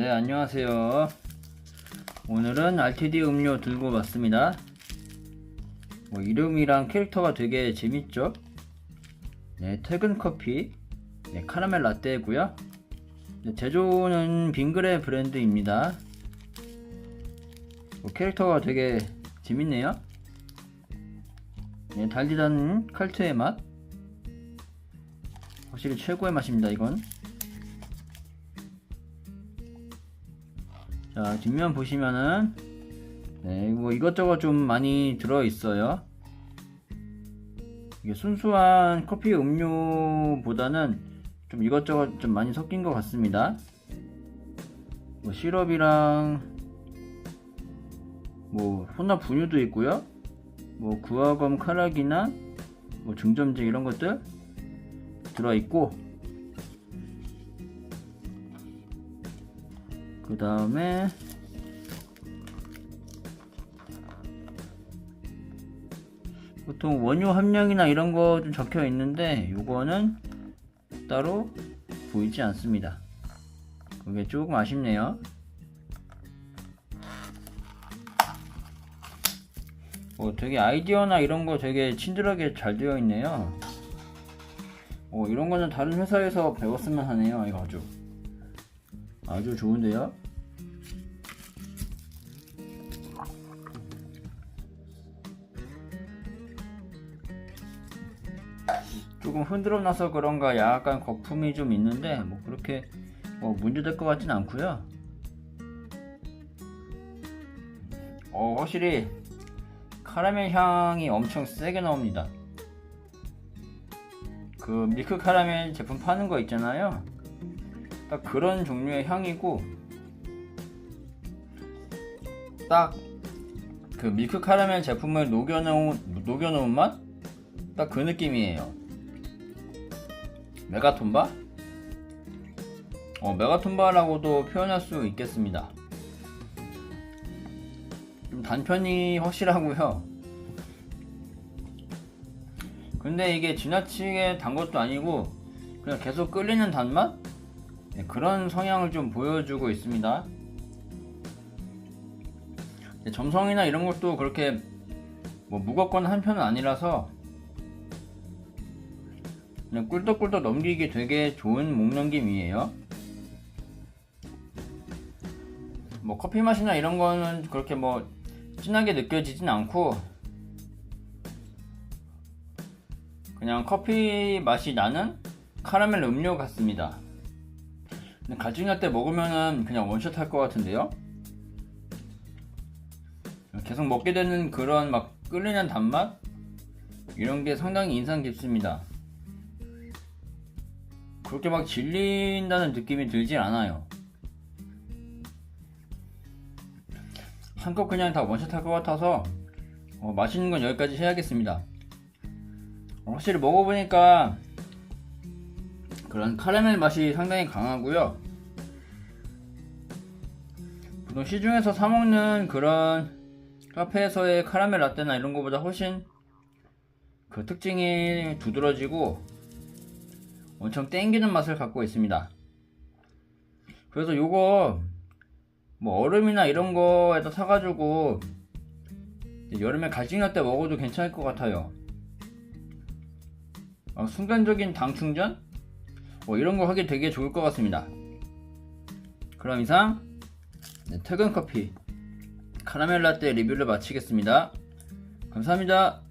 네, 안녕하세요. 오늘은 RTD 음료 들고 왔습니다. 뭐 이름이랑 캐릭터가 되게 재밌죠? 네, 퇴근 커피, 네, 카라멜 라떼고요. 네, 제조는 빙그레 브랜드입니다. 뭐 캐릭터가 되게 재밌네요. 네, 달리던 칼트의 맛. 확실히 최고의 맛입니다, 이건. 자 뒷면 보시면은 네, 뭐 이것저것 좀 많이 들어 있어요. 이게 순수한 커피 음료보다는 좀 이것저것 좀 많이 섞인 것 같습니다. 뭐 시럽이랑 뭐 혼합 분유도 있고요. 뭐 구화검 카락이나 뭐 중점제 이런 것들 들어 있고 그 다음에 보통 원유 함량이나 이런 거 좀 적혀 있는데 요거는 따로 보이지 않습니다. 그게 조금 아쉽네요. 어, 되게 아이디어나 이런 거 되게 친절하게 잘 되어 있네요. 어, 이런 거는 다른 회사에서 배웠으면 하네요. 이거 아주. 아주 좋은데요? 조금 흔들어 놔서 그런가 약간 거품이 좀 있는데 뭐 그렇게 뭐 문제될 것 같진 않고요. 어 확실히 카라멜 향이 엄청 세게 나옵니다. 그 밀크 카라멜 제품 파는 거 있잖아요. 딱 그런 종류의 향이고 딱 그 밀크 카라멜 제품을 녹여놓은 녹여놓은 맛? 딱 그 느낌이에요. 메가톤바? 어, 메가톤바라고도 표현할 수 있겠습니다. 좀 단편이 확실하고요. 근데 이게 지나치게 단 것도 아니고 그냥 계속 끌리는 단맛? 네, 그런 성향을 좀 보여주고 있습니다. 네, 점성이나 이런 것도 그렇게 뭐 무겁거나 한 편은 아니라서 그냥 꿀떡꿀떡 넘기기 되게 좋은 목넘김이에요. 뭐 커피 맛이나 이런 거는 그렇게 뭐 진하게 느껴지진 않고 그냥 커피 맛이 나는 카라멜 음료 같습니다. 갈증날 때 먹으면은 그냥 원샷 할 것 같은데요? 계속 먹게 되는 그런 막 끌리는 단맛? 이런 게 상당히 인상 깊습니다. 그렇게 막 질린다는 느낌이 들지 않아요. 한껏 그냥 다 원샷 할 것 같아서 어, 맛있는 건 여기까지 해야겠습니다. 어, 확실히 먹어보니까 그런 카라멜 맛이 상당히 강하고요. 보통 시중에서 사 먹는 그런 카페에서의 카라멜 라떼나 이런 거보다 훨씬 그 특징이 두드러지고 엄청 땡기는 맛을 갖고 있습니다. 그래서 요거 뭐 얼음이나 이런 거에다 사가지고 여름에 갈증날 때 먹어도 괜찮을 것 같아요. 어, 순간적인 당 충전? 뭐 이런 거 하기 되게 좋을 것 같습니다. 그럼 이상 네, 퇴근 커피 카라멜 라떼 리뷰를 마치겠습니다. 감사합니다.